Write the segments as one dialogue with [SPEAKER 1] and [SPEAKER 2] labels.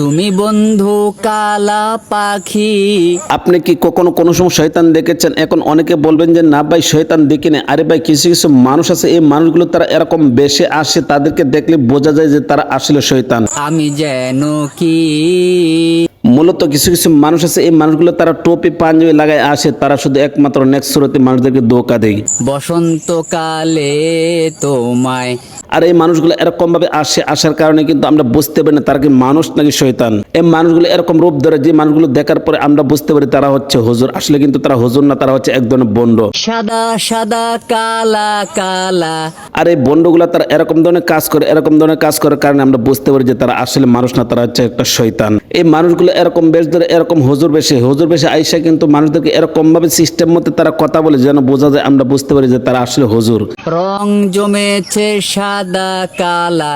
[SPEAKER 1] তুমি বন্ধু কালা পাখি।
[SPEAKER 2] আপনি কি কখনো কোনো সময় শৈতান দেখেছেন? এখন অনেকে বলবেন যে না ভাই শৈতান দেখি না আরে ভাই কিছু কিছু মানুষ আছে এই মানুষগুলো তারা এরকম বেশি আসে তাদেরকে দেখলে বোঝা যায় যে তারা আসলে শৈতান
[SPEAKER 1] আমি যেন কি
[SPEAKER 2] মূলত কিছু কিছু মানুষ আছে এই মানুষগুলো তারা টোপি পাঞ্জাবি লাগায় আসে তারা শুধু একমাত্র নেক্সট শুরুতে মানুষদেরকে ধোকা দেয়।
[SPEAKER 1] বসন্তকালে তোমায়
[SPEAKER 2] আর এই মানুষগুলো এরকম ভাবে আসে আসার কারণে কিন্তু আমরা বুঝতে পারি না তারা কি মানুষ নাকি শয়তান। এই মানুষগুলো এরকম রূপ ধরে যে মানুষগুলো দেখার পরে আমরা বুঝতে পারি তারা হচ্ছে হুজুর। আসলে কিন্তু তারা হুজুর না তারা হচ্ছে এক ধরনের বন্ড
[SPEAKER 1] সাদা সাদা কালা কালা।
[SPEAKER 2] আর এই বন্ডগুলো তারা এরকম ধরনের কাজ করে এরকম ধরনের কাজ করার কারণে আমরা বুঝতে পারি যে তারা আসলে মানুষ না তারা হচ্ছে একটা শয়তান। এই মানুষগুলো এরকম বেশ ধরে এরকম হুজুর বেশে। হুজুর বেশে আইসা কিন্তু মানুষদেরকে এরকম ভাবে সিস্টেম মতে তারা কথা বলে যেন বোঝা যায় আমরা বুঝতে পারি যে তারা আসলে হুজুর।
[SPEAKER 1] রং জমেছে সাদা কালা।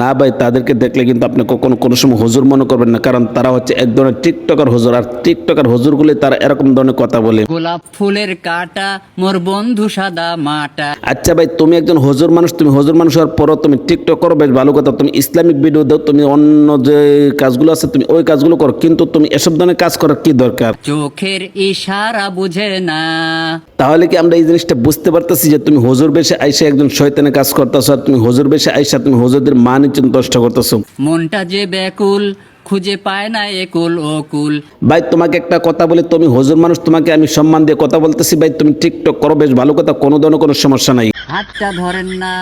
[SPEAKER 2] না ভাই তাদেরকে দেখলে কিন্তু আপনি কখনো কোনো সময় হুজুর মনে করবেন না কারণ তারা হচ্ছে এক ধরনের টিকটকার হুজুর আর টিকটকার হুজুরগুলি তারা এরকম ধরনের কথা বলে।
[SPEAKER 1] গোলাপ ফুলের কাটা মোর বন্ধু সাদা মাটা।
[SPEAKER 2] আচ্ছা ভাই তুমি একজন হুজুর মানুষ তুমি হজুর মানুষ হওয়ার পরও তুমি টিকটক করো বেশ ভালো কথা। তুমি ইসলামিক ভিডিও দাও তুমি অন্য যে কাজগুলো আছে তুমি ওই কাজগুলো করো কিন্তু তুমি এসব ধরনের কাজ করার কি দরকার?
[SPEAKER 1] চোখের ইশারা বুঝে না।
[SPEAKER 2] তাহলে কি আমরা এই জিনিসটা বুঝতে পারতেছি যে তুমি হুজুর বেশে আইসা একজন শয়তানের কাজ করতেছো আর তুমি হুজুর বেশে আইসা তুমি হুজুরদের মান ইজ্জত নষ্ট করতেছো?
[SPEAKER 1] মনটা যে ব্যাকুল খুঁজে পায় না একুল ওকুল
[SPEAKER 2] ভাই তোমাকে একটা কথা বলে তুমি হজুর মানুষ তোমাকে আমি সম্মান দিয়ে কথা বলতেছি। ভাই তুমি টিকটক করো বেশ ভালো কথা কোনো ধরনের কোনো সমস্যা নাই।
[SPEAKER 1] হাতটা ধরেন না।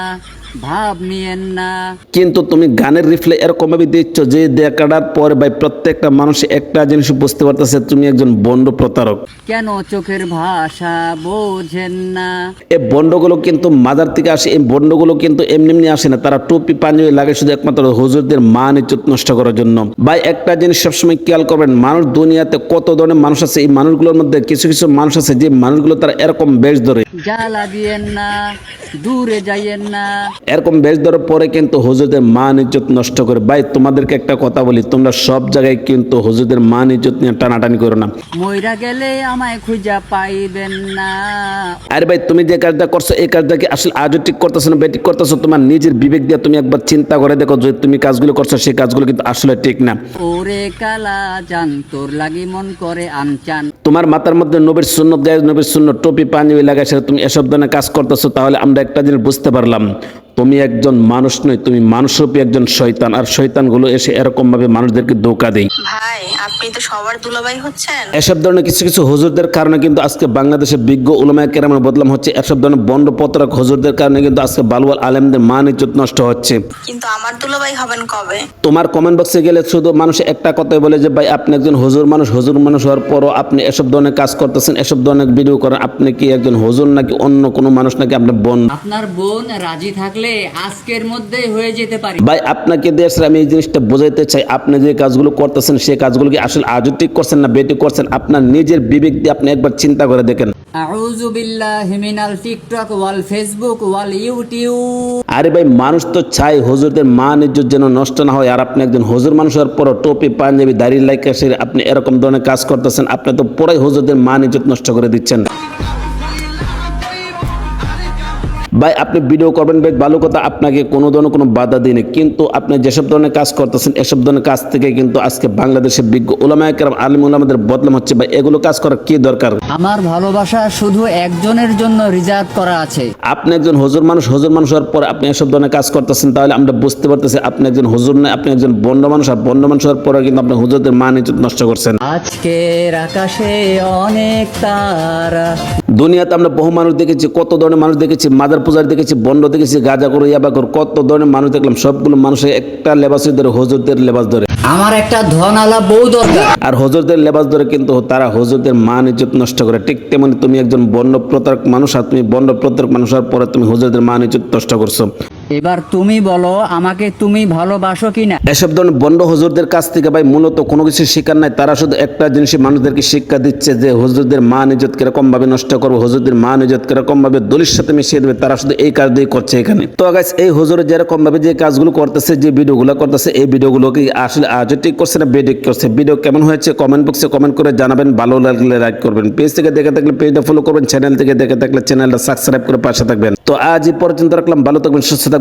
[SPEAKER 1] ভাব নিয়েন না।
[SPEAKER 2] কিন্তু তুমি গানের রিফ্লে এরকম ভাবে দিচ্ছ যে দেখাটার পরে ভাই প্রত্যেকটা মানুষ একটা জিনিস বুঝতে পারতেছে তুমি একজন বন্ড প্রতারক।
[SPEAKER 1] কেন চোখের ভাষা বোঝেন না?
[SPEAKER 2] এই বন্ডগুলো কিন্তু মাদার থেকে আসে এই বন্ডগুলো কিন্তু এমনি এমনি আসে না। তারা টুপি পাঞ্জাবি লাগে শুধু একমাত্র হুজুরদের মান ইজ্জত নষ্ট করার জন্য। ভাই একটা জিনিস সবসময় খেয়াল করবেন মানুষ দুনিয়াতে কত ধরনের মানুষ আছে এই মানুষগুলোর মধ্যে কিছু কিছু মানুষ আছে যে মানুষগুলো তারা এরকম বেশ ধরে।
[SPEAKER 1] জ্বালা দিয়েন না দূরে যাইয়েন না।
[SPEAKER 2] এরকম বেশ ধরার পরে কিন্তু হুজুরদের মান ইজ্জত নষ্ট করে। ভাই তোমাদেরকে একটা কথা বলি তোমরা সব জায়গায় কিন্তু হুজুরদের মান ইজ্জত নিয়ে টানাটানি করো না।
[SPEAKER 1] মইরা গেলে আমায় খুঁজা পাইবেন না।
[SPEAKER 2] আরে ভাই তুমি যে কাজটা করছ এই কাজটা কি আসলে আজও ঠিক করতেছো না? বেঠিক করতেছো তোমার নিজের বিবেক দিয়ে তুমি একবার চিন্তা করে দেখো যে তুমি কাজগুলো করছ সেই কাজগুলো কিন্তু আসলে ঠিক না।
[SPEAKER 1] ওরে কালা জান তোর লাগি মন করে আনচান।
[SPEAKER 2] তোমার মাথার মধ্যে নবীর শূন্য গায়ে নবীর শূন্য টুপি পাঞ্জাবি লাগাই সেটা তুমি এসব ধরনের কাজ করতেছো তাহলে আমরা একটা জিনিস বুঝতে পারলাম। তুমি একজন মানুষ নয় তুমি মানুষরূপী একজন শয়তান আর শয়তানগুলো এসে এরকম ভাবে মানুষদেরকে ধোকা দেয়।
[SPEAKER 3] ভাই আপনি তো সবার দুলাভাই হচ্ছেন।
[SPEAKER 2] এসব ধরনের কিছু কিছু হুজুরদের কারণে কিন্তু আজকে বাংলাদেশের বিজ্ঞ উলামায় কেরামের বদলাম হচ্ছে এসব ধরনের বন্ড পত্রক হুজুরদের কারণে কিন্তু আজকে বালুয়াল আলেমদের মান ইজ্জত নষ্ট হচ্ছে।
[SPEAKER 3] কিন্তু আমার দুলাভাই হবেন কবে?
[SPEAKER 2] তোমার কমেন্ট বক্সে গেলে শুধু মানুষ একটা কথাই বলে যে ভাই আপনি একজন হুজুর মানুষ হুজুর মানুষ হওয়ার পরও আপনি এসব ধরনের কাজ করতেছেন এসব ধরনের ভিডিও করেন। আপনি কি একজন হুজুর নাকি অন্য কোনো মানুষ নাকি আপনি বন?
[SPEAKER 1] আপনার বোন রাজি থাকলে আজকের মধ্যেই হয়ে যেতে পারি।
[SPEAKER 2] ভাই আপনাকে দিয়ে আসলে আমি এই জিনিসটা বোঝাইতে চাই আপনি যে কাজগুলো করতেছেন সেই কাজগুলো কি আসলে আজও ঠিক করছেন না বেটি করছেন? আপনার নিজের বিবেক দিয়ে আপনি একবার চিন্তা করে দেখেন।
[SPEAKER 1] আউযু বিল্লাহি মিনাল টিকটক ওয়াল ফেসবুক ওয়াল ইউটিউব।
[SPEAKER 2] আরে ভাই মানুষ তো চাই হুজুরদের মান ইজ্জত যেন নষ্ট না হয় আর আপনি একজন হুজুর মানুষ হওয়ার পরও টোপি পাঞ্জাবি দাড়ি লাইকা আপনি এরকম ধরনের কাজ করতেছেন আপনি তো পুরাই হুজুরদের মান ইজ্জত নষ্ট করে দিচ্ছেন। ভাই আপনি ভিডিও করবেন বেশ ভালো কথা আপনাকে কোনো ধরনের কোনো বাধা দিনে কিন্তু আপনি যেসব ধরনের কাজ করতেছেন এসব ধরনের কাজ থেকে কিন্তু আজকে বাংলাদেশের বিজ্ঞ ওলামায় কেরাম আলিম ওলামাদের বদলাম হচ্ছে। ভাই এগুলো কাজ করার কি দরকার?
[SPEAKER 1] আমার ভালোবাসা শুধু একজনের জন্য রিজার্ভ করা আছে।
[SPEAKER 2] আপনি একজন হুজুর মানুষ হুজুর মানুষ হওয়ার পর আপনি এসব ধরনের কাজ করতেছেন তাহলে আমরা বুঝতে পারতেছি আপনি একজন হজুর নয় আপনি একজন বন্ড মানুষ আর বন্ড মানুষ হওয়ার পরে কিন্তু আপনি হুজুরদের মান ইজ্জত নষ্ট করছেন।
[SPEAKER 1] আজকের আকাশে অনেক তারা।
[SPEAKER 2] দুনিয়াতে আমরা বহু মানুষ দেখেছি কত ধরনের মানুষ দেখেছি মাদার পূজার দেখেছি বন্ড দেখেছি গাঁজা করে ইয়াবা করে কত ধরনের মানুষ দেখলাম সবগুলো মানুষের একটা লেবাস ধরে হজরদের লেবাস ধরে।
[SPEAKER 1] আমার একটা ধনালা বউ দরকার।
[SPEAKER 2] আর হজরদের লেবাস ধরে কিন্তু তারা হজরদের মান ইজ্জত নষ্ট করে। ঠিক তেমনি তুমি একজন বন্ড প্রতারক মানুষ আর তুমি বন্ড প্রতারক মানুষ হওয়ার পরে তুমি হজরদের মান ইজ্জত নষ্ট করছ।
[SPEAKER 1] এবার তুমি বলো, আমাকে তুমি ভালোবাসো কিনা?
[SPEAKER 2] এসব ধরনের বন্ড হুজুরদের কাছ থেকে ভাই মূলত কোনো কিছু শিকার নাই। তারা শুধু একটা জিনিসই মানুষদেরকে শিক্ষা দিচ্ছে যে হুজুরদের মান ইজ্জত কীরকম ভাবে নষ্ট করব, হুজুরদের মান ইজ্জত কীরকম ভাবে দলির সাথে মিশিয়ে দেবে, তারা শুধু এই কাজ দিয়ে করছে এখানে। তো গাইস এই হুজুরে যেরকম ভাবে যে কাজগুলো করতেছে, যে ভিডিওগুলো করতেছে, এই ভিডিওগুলো কি আসলে আজও ঠিক করছে না বেডিক করছে? ভিডিও কেমন হয়েছে কমেন্ট বক্সে কমেন্ট করে জানাবেন, ভালো লাগলে লাইক করবেন। পেজ থেকে দেখে থাকলে পেজটা ফলো করবেন চ্যানেল থেকে দেখে থাকলে চ্যানেলটা সাবস্ক্রাইব করে পাশে থাকবেন। তো আজ এই পর্যন্ত রাখলাম, ভালো থাকবেন, সুস্থ